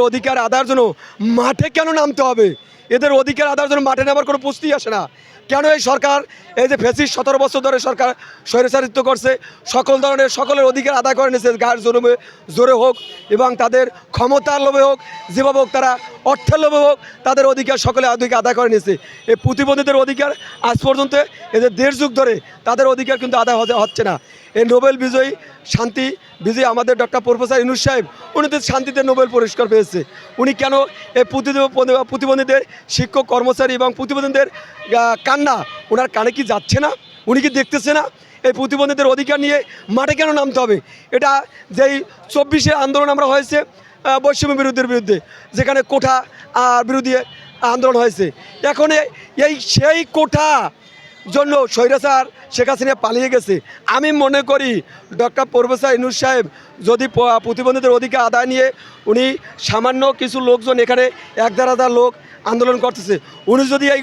অধিকার আদার জন্য মাঠে কেন নামতে হবে? এদের অধিকার আদায়ের জন্য মাঠে নামার কোনো পুষ্টি আসে না। কেন এই সরকার, এই যে ফেসিস সতেরো বছর ধরে সরকার স্বৈরাচারিত্ব করছে, সকল ধরনের, সকলের অধিকার আদায় করে নিয়েছে, গায়ের জোরে জোরে হোক এবং তাদের ক্ষমতার লোভে হোক, যেভাবে হোক তারা অর্থের লোভে হোক, তাদের অধিকার সকলে অধিকার আদায় করে নিয়েছে। এই প্রতিবন্ধীদের অধিকার আজ পর্যন্ত এদের দেড় যুগ ধরে তাদের অধিকার কিন্তু আদায় হচ্ছে না। এই নোবেল বিজয়ী শান্তি বিজয়ী আমাদের ডক্টর প্রফেসর ইনুস সাহেব, উনি তো শান্তিতে নোবেল পুরস্কার পেয়েছে। উনি কেন এই প্রতিবন্ধীদের শিক্ষক, কর্মচারী এবং প্রতিবন্ধীদের কান্না। ওনার কানে কি যাচ্ছে না? উনি কি দেখতেছে না? এই প্রতিবন্ধীদের অধিকার নিয়ে মাঠে কেন নামতে হবে? এটা যেই চব্বিশে আন্দোলন আমরা হয়েছে বৈষম্য বিরোধীর বিরুদ্ধে, যেখানে কোঠা আর বিরোধী আন্দোলন হয়েছে। এখন এই সেই কোঠা জন্য স্বৈরাচার শেখ হাসিনা পালিয়ে গেছে। আমি মনে করি ডক্টর প্রফেসর ইনুস সাহেব যদি প্রতিবন্ধীদের অধিকার আদায় নিয়ে উনি সামান্য কিছু লোকজন এখানে এক হাজার লোক আন্দোলন করতেছে, উনি যদি এই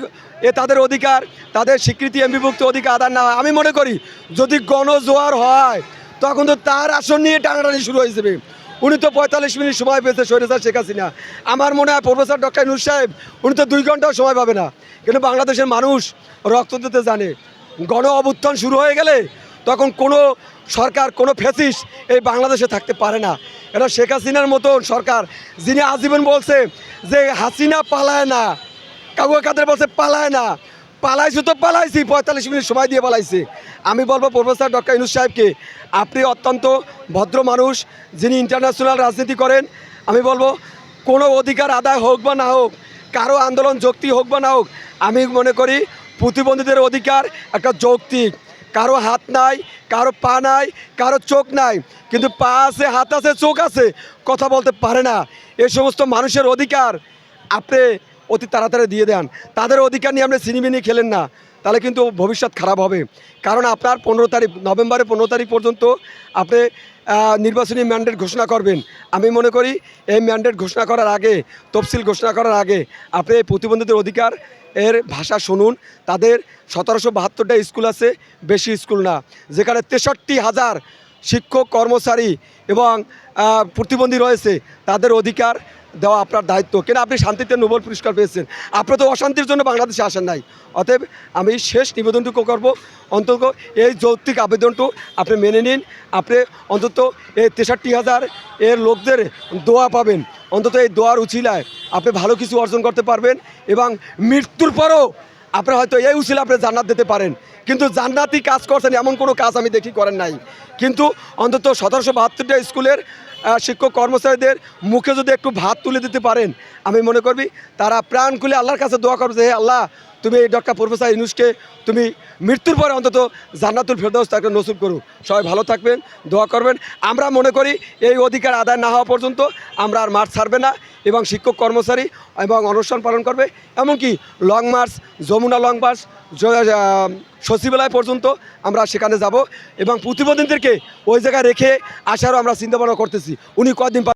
এ তাদের অধিকার, তাদের স্বীকৃতি, এমবিভুক্ত অধিকার আদায় না হয়, আমি মনে করি যদি গণজোয়ার হয়, তখন তো তার আসন নিয়ে টানাটানি শুরু হয়ে যাবে। উনি তো পঁয়তাল্লিশ মিনিট সময় পেয়েছে স্বৈরাচার শেখ হাসিনা। আমার মনে হয় প্রফেসর ডক্টর ইনুস সাহেব, উনি তো দুই ঘন্টাও সময় পাবে না। কিন্তু বাংলাদেশের মানুষ রক্ত দিতে জানে। গণ অভ্যুত্থান শুরু হয়ে গেলে তখন কোনো সরকার, কোনো ফেসিস এই বাংলাদেশে থাকতে পারে না। এটা শেখ হাসিনার মতন সরকার, যিনি আজীবন বলছে যে হাসিনা পালায় না। কাউকে কাদের বলছে পালায় না। পালাইছি তো পালাইছি, পঁয়তাল্লিশ মিনিট সময় দিয়ে পালাইছি। আমি বলব প্রফেসর ডক্টর ইনুস সাহেবকে, আপনি অত্যন্ত ভদ্র মানুষ, যিনি ইন্টারন্যাশনাল রাজনীতি করেন, আমি বলব কোনো অধিকার আদায় হোক বা না হোক কারও আন্দোলন যৌক্তিক হোক বা না হোক, আমি মনে করি প্রতিবন্ধীদের অধিকার একটা যৌক্তিক। কারও হাত নাই, কারও পা নাই, কারও চোখ নাই, কিন্তু পা আছে, হাত আছে, চোখ আছে, কথা বলতে পারে না। এ সমস্ত মানুষের অধিকার আপনি অতি তাড়াতাড়ি দিয়ে দেন। তাদের অধিকার নিয়ে আপনি সিনেমিনি খেলেন না। তাহলে কিন্তু ভবিষ্যৎ খারাপ হবে। কারণ আপনার পনেরো তারিখ, নভেম্বরের পনেরো তারিখ পর্যন্ত আপনি নির্বাচনী ম্যান্ডেট ঘোষণা করবেন। আমি মনে করি এই ম্যান্ডেট ঘোষণা করার আগে, তফসিল ঘোষণা করার আগে আপনি এই প্রতিবন্ধীদের অধিকার এর ভাষা শুনুন। তাদের সতেরোশো বাহাত্তরটা স্কুল আছে, বেশি স্কুল না। যেখানে তেষট্টি হাজার শিক্ষক, কর্মচারী এবং প্রতিবন্ধী রয়েছে। তাদের অধিকার দেওয়া আপনার দায়িত্ব। কেন আপনি শান্তিতে নোবেল পুরস্কার পেয়েছেন? আপনার তো অশান্তির জন্য বাংলাদেশে আসেন নাই। অতএব আমি শেষ নিবেদনটুকু করব। অন্তত এই যৌক্তিক আবেদনটু আপনি মেনে নিন। আপনি অন্তত এই তেষট্টি হাজার এর লোকদের দোয়া পাবেন। অন্তত এই দোয়ার উচিলায় আপনি ভালো কিছু অর্জন করতে পারবেন এবং মৃত্যুর পরও আপনি হয়তো এই উচিলে আপনি জান্নাত দিতে পারেন। কিন্তু জান্নাতি কাজ করছেন এমন কোনো কাজ আমি দেখি করেন নাই। কিন্তু অন্তত সতেরোশো বাহাত্তরটা স্কুলের শিক্ষক কর্মচারীদের মুখে যদি একটু ভাত তুলে দিতে পারেন, আমি মনে করবি তারা প্রাণ খুলে আল্লাহর কাছে দোয়া করবে যে আল্লাহ তুমি এই ডক্টর প্রফেসর ইনুসকে তুমি মৃত্যুর পরে অন্তত জান্নাতুল ফেরদৌস তাকে নসুব করুক সবাই ভালো থাকবেন, দোয়া করবেন। আমরা মনে করি এই অধিকার আদায় না হওয়া পর্যন্ত আমরা আর মাঠ ছাড়বে না এবং শিক্ষক কর্মচারী এবং অনুষ্ঠান পালন করবে। এমনকি long march, Jamuna long march সচিবালয় পর্যন্ত আমরা সেখানে যাব এবং প্রতিবন্ধীদেরকে ওই জায়গায় রেখে আসারও আমরা চিন্তা ভাবনা করতেছি। উনি কদিন